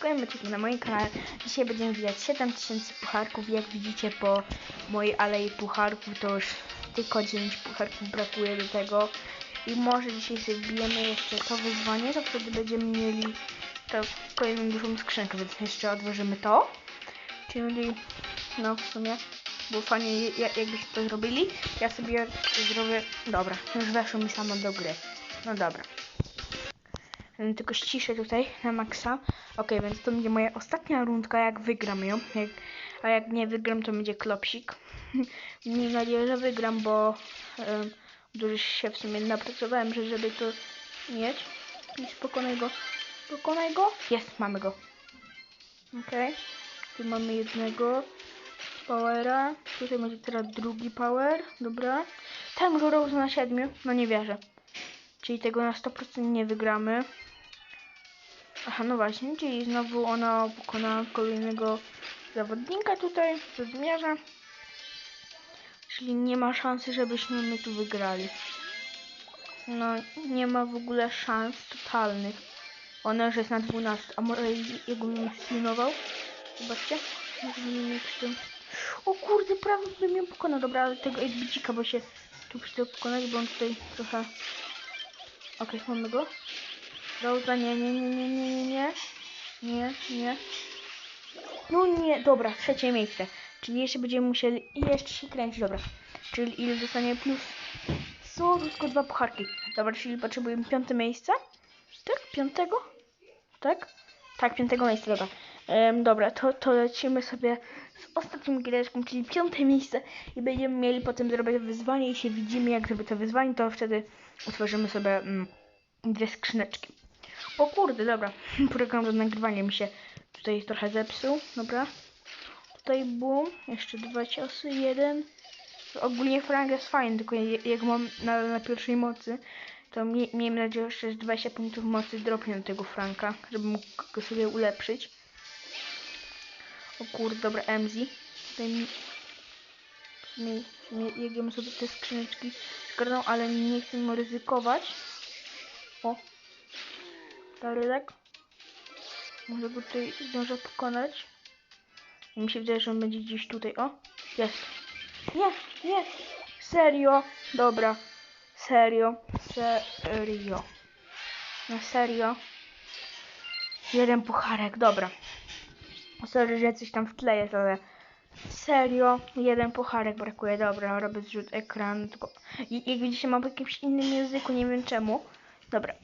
kolejnym odcinku na moim kanale. Dzisiaj będziemy widać 7000 pucharków. Jak widzicie po mojej alei pucharków to już tylko 9 pucharków brakuje do tego. I może dzisiaj sobie wbijemy jeszcze to wyzwanie, to wtedy będziemy mieli to kolejną dużą skrzynkę, więc jeszcze odłożymy to. Czyli no w sumie było fajnie ja- jakbyście to zrobili. Ja sobie zrobię... Dobra, już weszło mi samo do gry. No dobra. Tylko ściszę tutaj na maksa. Ok, więc to będzie moja ostatnia rundka, jak wygram ją. Jak, a jak nie wygram, to będzie klopsik. Miejmy nadzieję, że wygram, bo um, dużo się w sumie napracowałem, że żeby to mieć. I pokonaj go. Pokonaj go. Jest, mamy go. Ok. Tu mamy jednego powera. Tutaj będzie teraz drugi power. Dobra. Ten Rose na siedmiu. No nie wierzę. Czyli tego na 100% nie wygramy. Aha, no właśnie, czyli znowu ona pokona kolejnego zawodnika tutaj, rozmierza. Czyli nie ma szansy, żebyśmy my tu wygrali. No, nie ma w ogóle szans totalnych. Ona już jest na 12, a może jego bym spinował? Zobaczcie. Tym. O kurde, prawie bym ją pokonał. Dobra, ale tego Edbicika, bo się tu chciał pokonać, bo on tutaj trochę... Okej, mamy go. Rosa, nie, nie, nie, nie, nie, nie, nie. Nie. No nie, dobra, trzecie miejsce. Czyli jeszcze będziemy musieli i jeszcze się kręcić, dobra. Czyli ile dostanie plus? Co? Tylko dwa pucharki. Dobra, czyli potrzebujemy piąte miejsce. Tak? Piątego? Tak? Tak, piątego miejsca, dobra. Em, dobra, to, to lecimy sobie z ostatnim giereczką, czyli piąte miejsce i będziemy mieli potem zrobić wyzwanie i się widzimy jak zrobię to wyzwanie, to wtedy otworzymy sobie mm, dwie skrzyneczki. O kurde, dobra. Program do nagrywania mi się tutaj trochę zepsuł. Dobra. Tutaj boom. Jeszcze dwa ciosy. Jeden. Ogólnie Frank jest fajny, tylko jak mam na, na pierwszej mocy, to mie, miejmy nadzieję, że jeszcze 20 punktów mocy dropnie do tego Franka, żeby mógł go sobie ulepszyć. O kurde, dobra, MZ. Tutaj mi... mi jedziemy sobie te skrzyneczki zgarną, ale nie chcemy ryzykować. Tarylek. Może go tutaj zdążę pokonać. I mi się wydaje, że on będzie gdzieś tutaj. O, jest. Nie, nie. Serio. Dobra. Serio. Serio. Na serio. Jeden pucharek, dobra. Sorry, że coś tam w tle jest, ale serio, jeden pucharek brakuje. Dobra, robię zrzut ekranu. Tylko... Jak widzicie, mam w jakimś innym języku, nie wiem czemu. Dobra,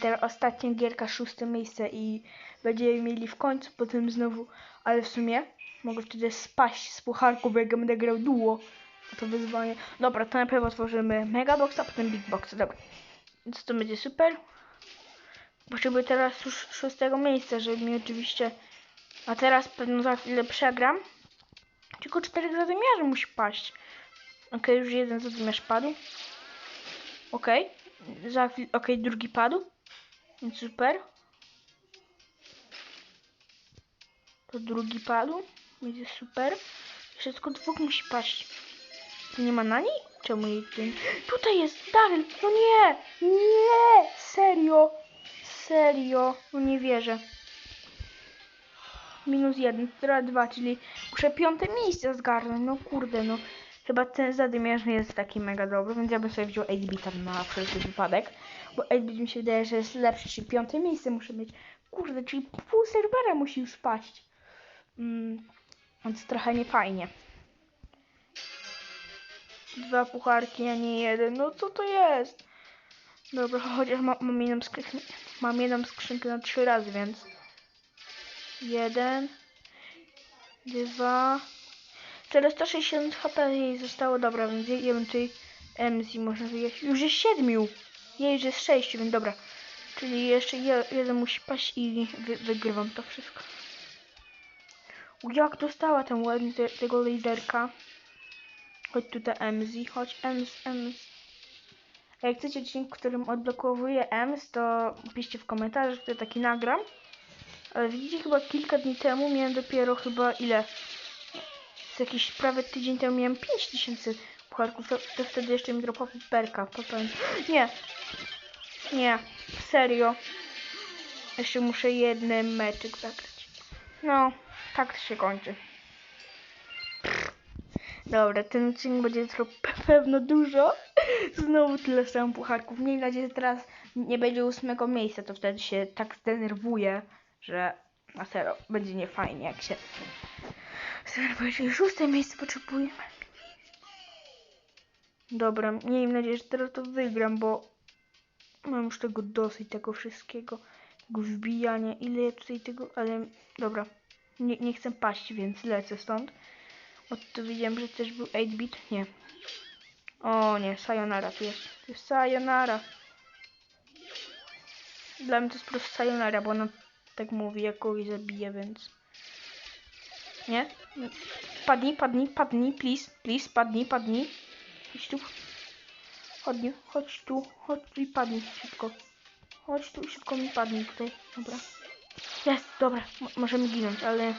teraz ostatnia gierka, szóste miejsce i będziemy mieli w końcu, potem znowu, ale w sumie mogę wtedy spaść z pucharku, bo jak ja będę grał duo, to, to wyzwanie. Dobra, to najpierw otworzymy Megabox, a potem Big Box, dobra. Więc to będzie super. Potrzebuję teraz już szóstego miejsca, żeby mi oczywiście, a teraz pewno za chwilę przegram. Tylko czterech zadymiarzy musi paść. Okej, już jeden zadymiarz padł. Okej. Za chwilę, okej, drugi padł. Więc super. To drugi padł. Będzie super. Jeszcze tylko dwóch musi paść. Tu nie ma na niej? Czemu jej ten... Tutaj jest Daryl! No nie! Nie! Serio! Serio! No nie wierzę. Minus jeden, teraz dwa, czyli muszę piąte miejsce zgarnąć. No kurde, no. Chyba ten zadymiarz nie jest taki mega dobry, więc ja bym sobie wziął 8 tam na wszelki wypadek. Bo 8 mi się wydaje, że jest lepszy, czyli piąte miejsce muszę mieć. Kurde, czyli pół serwera musi już paść. Mm, więc trochę nie fajnie. Dwa pucharki, a nie jeden. No co to jest? Dobra, chociaż ma, mam, jedną skrzynkę, mam jedną skrzynkę na trzy razy, więc... Jeden... Dwa... 460 HP jej zostało, dobra, więc bym tutaj MZ można wyjechać. Już jest siedmiu. Jej już jest sześciu, więc dobra. Czyli jeszcze je, jeden musi paść i wy, wygrywam to wszystko. U, Jak dostała ten ładny te, tego liderka. Chodź tutaj MZ, chodź MZ, MZ. A jak chcecie odcinek, w którym odblokowuję MZ, to piszcie w komentarzach, że taki nagram. Ale widzicie, chyba kilka dni temu miałem dopiero chyba ile? z jakiś prawie tydzień temu miałem 5000 pucharków, to, to wtedy jeszcze mi dropa perka. Nie. Nie. Serio. Jeszcze muszę jeden meczyk zagrać. No, tak się kończy. Dobra, ten odcinek będzie trwał pe- pewno dużo. Znowu tyle samo pucharków. Miejmy nadzieję, że teraz nie będzie ósmego miejsca, to wtedy się tak zdenerwuję, że na serio będzie niefajnie, jak się zdenerwuję. Czyli szóste miejsce potrzebujemy. Dobra, miejmy nadzieję, że teraz to wygram, bo mam już tego dosyć, tego wszystkiego, tego wbijania, ile ja tutaj tego, ale dobra, nie, nie chcę paść, więc lecę stąd. O, tu widziałem, że też był 8-bit, nie. O nie, sayonara tu jest, tu jest sayonara. Dla mnie to jest po prostu sayonara, bo ona tak mówi, jak kogoś zabije, więc... Nie? Padnij, padnij, padnij, please, please, padnij, padnij. Chodź tu. Chodź, tu, chodź tu i padnij szybko. Chodź tu i szybko mi padnij tutaj. Dobra. Jest, dobra, mo- możemy ginąć, ale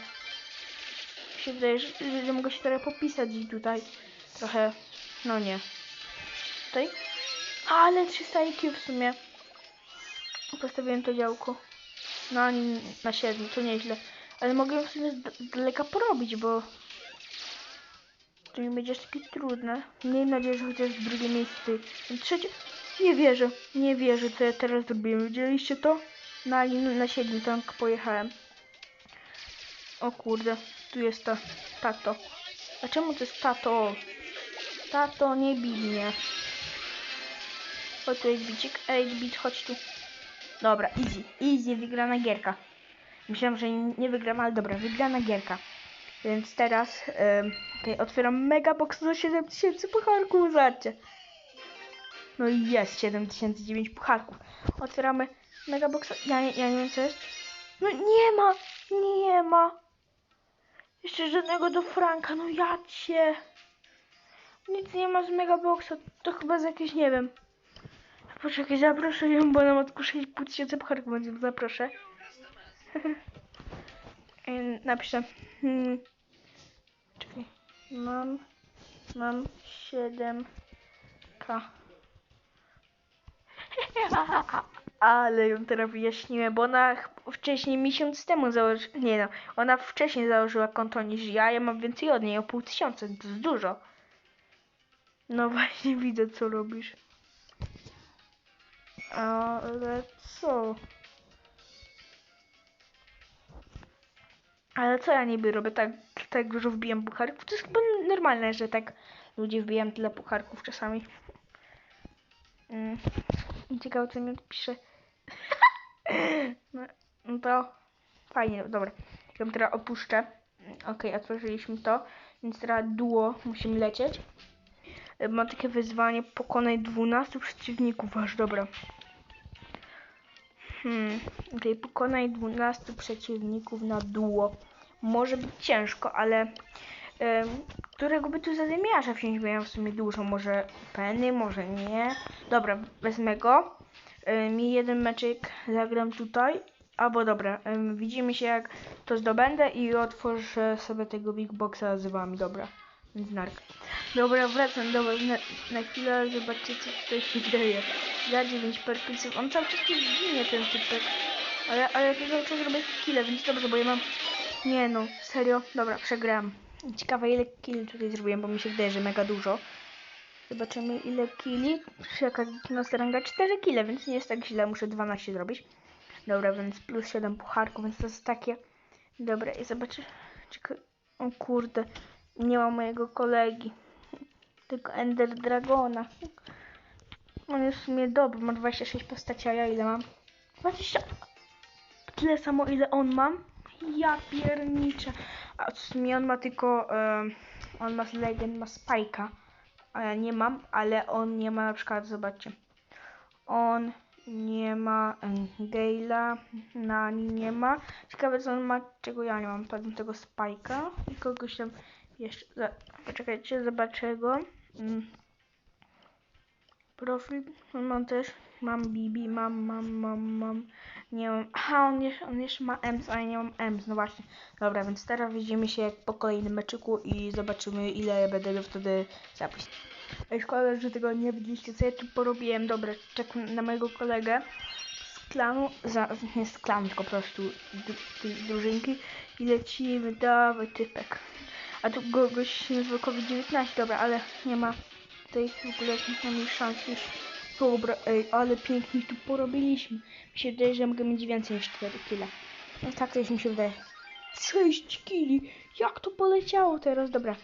się wydaje, że, że mogę się trochę popisać i tutaj trochę, no nie. Tutaj? Ale 300 IQ w sumie. Postawiłem to działko. Na nim, na 7, to nieźle. Ale mogę w sumie z daleka porobić, bo to nie będzie takie trudne. Miejmy nadzieję, że chociaż drugie miejsce. Trzecie. Nie wierzę. Nie wierzę, co ja teraz zrobiłem. Widzieliście to? Na, na 7 tank pojechałem. O kurde, tu jest ta tato. A czemu to jest tato? Tato, nie bij mnie. Chodź tu jest bicik. Ej, chodź tu. Dobra, easy. Easy, wygrana gierka. Myślałem, że nie wygram, ale dobra, wygrana gierka. Więc teraz okej, otwieram megabox za 7000 pucharków, zobaczcie. No i jest 7009 pucharków. Otwieramy megabox. Ja, nie- ja nie wiem co jest. No nie ma, nie ma. Jeszcze żadnego do Franka, no ja cię. Nic nie ma z megaboxa, to chyba z jakieś, nie wiem. Poczekaj, zaproszę ją, bo nam odkuszę 6500 pucharków, więc zaproszę. Napiszę. Hmm. Mam. Mam 7k. Ale ją teraz wyjaśniłem, bo ona wcześniej miesiąc temu założyła. Nie no, ona wcześniej założyła konto niż ja. Ja mam więcej od niej, o pół tysiąca. To jest dużo. No właśnie widzę, co robisz. Ale co? Ale co ja niby robię? Tak, tak dużo wbijam pucharków? To jest chyba normalne, że tak ludzie wbijają tyle pucharków czasami. Mm. Ciekawe, co mi odpisze. no, no to fajnie, dobra. Ja teraz opuszczę. Okej, otworzyliśmy to. Więc teraz duo musimy lecieć. Y, Mam takie wyzwanie, pokonaj 12 przeciwników, aż dobra. Hmm, okej, pokonaj 12 przeciwników na duo. Może być ciężko, ale którego by tu zadymiarza wziąć, bo ja w sumie dużo. Może Penny, może nie. Dobra, wezmę go. Ym, I jeden meczek zagram tutaj. Albo dobra, widzimy się jak to zdobędę i otworzę sobie tego Big Boxa z wami, dobra. Więc nark. Dobra, wracam, dobra, na, na chwilę zobaczcie co tutaj się dzieje. Za 9 perpiców, on cały czas tu ginie ten typek. Ale, ale to cały czas robię kile, więc dobrze, bo ja mam... Nie no, serio, dobra, przegrałem. Ciekawe ile killi tutaj zrobiłem, bo mi się wydaje, że mega dużo. Zobaczymy ile killi. Jaka 12 ranga 4 kile, więc nie jest tak źle, muszę 12 zrobić. Dobra, więc plus 7 pucharków, więc to jest takie... Dobra, i zobaczę... O kurde, nie ma mojego kolegi. Tylko Ender Dragona. On jest w sumie dobry, ma 26 postaci, a ja ile mam? 20. Tyle samo ile on mam? Ja pierniczę. A w sumie on ma tylko, em, on ma z Legend, ma Spike'a, a ja nie mam, ale on nie ma na przykład, zobaczcie. On nie ma Gale'a, Nani nie ma. Ciekawe co on ma, czego ja nie mam, pewnie tego Spike'a i kogoś tam jeszcze, poczekajcie, zobaczę go. Mm. Profil mam też, mam Bibi, mam, mam, mam, mam, nie mam, aha, on jeszcze, on jeszcze ma Ems, a ja nie mam Ems, no właśnie. Dobra, więc teraz widzimy się po kolejnym meczyku i zobaczymy ile ja będę wtedy zapisać. Ej, szkoda, że tego nie widzieliście, co ja tu porobiłem. Dobra, czekam na mojego kolegę. klanu, za, nie z klanu, tylko po prostu z tej drużynki i lecimy, dawaj typek. A tu go, się nazywa COVID-19, dobra, ale nie ma tej w ogóle najmniej szans już. Dobra, ej, ale pięknie tu porobiliśmy. Mi się wydaje, że mogę mieć więcej niż 4 kile. No tak też mi się wydaje. 6 kili! Jak to poleciało teraz? Dobra,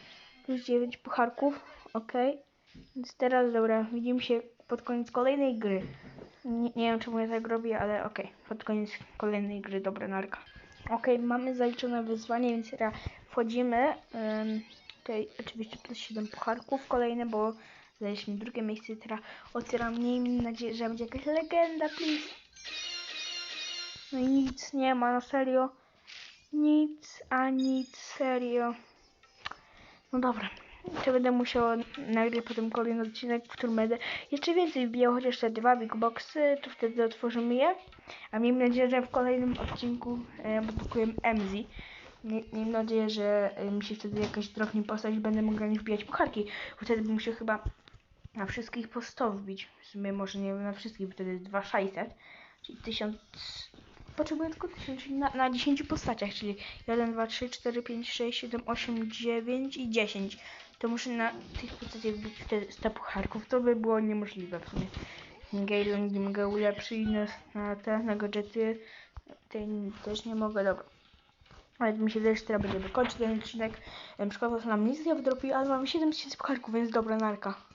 plus 9 pucharków, okej. Więc teraz, dobra, widzimy się pod koniec kolejnej gry. Nie, nie wiem, czemu ja tak robię, ale okej, pod koniec kolejnej gry, dobra, narka. Okej, mamy zaliczone wyzwanie, więc teraz wchodzimy. Um, tutaj oczywiście plus 7 pucharków kolejne, bo zajęliśmy drugie miejsce. Teraz otwieram mniej, nadzieję, że będzie jakaś legenda, please. No i nic nie ma, no serio. Nic, a nic, serio. No dobra. To będę musiał nagrać potem kolejny odcinek, w którym będę jeszcze więcej wbijał, chociaż te dwa big boxy, to wtedy otworzymy je. A miejmy nadzieję, że w kolejnym odcinku e, produkujemy MZ. Mie- Miejmy nadzieję, że e, mi się wtedy jakaś drobnie postać będę mógł na nich wbijać pucharki. Bo wtedy bym musiał chyba na wszystkich po 100 wbić. W sumie może nie na wszystkich, bo wtedy jest 2600. Czyli 1000... Potrzebuję tylko 1000, czyli na, na 10 postaciach, czyli 1, 2, 3, 4, 5, 6, 7, 8, 9 i 10. To muszę na tych postaciach wbić wtedy 100 pucharków. To by było niemożliwe w sumie. Galen nie mogę ulepszyć na, na te, na gadżety. Tej też nie mogę, dobra. Ale mi się wydaje, że teraz będziemy kończyć ten odcinek. Szkoda, że nam nic nie wydropił, ale mamy 7000 pucharków, więc dobra narka.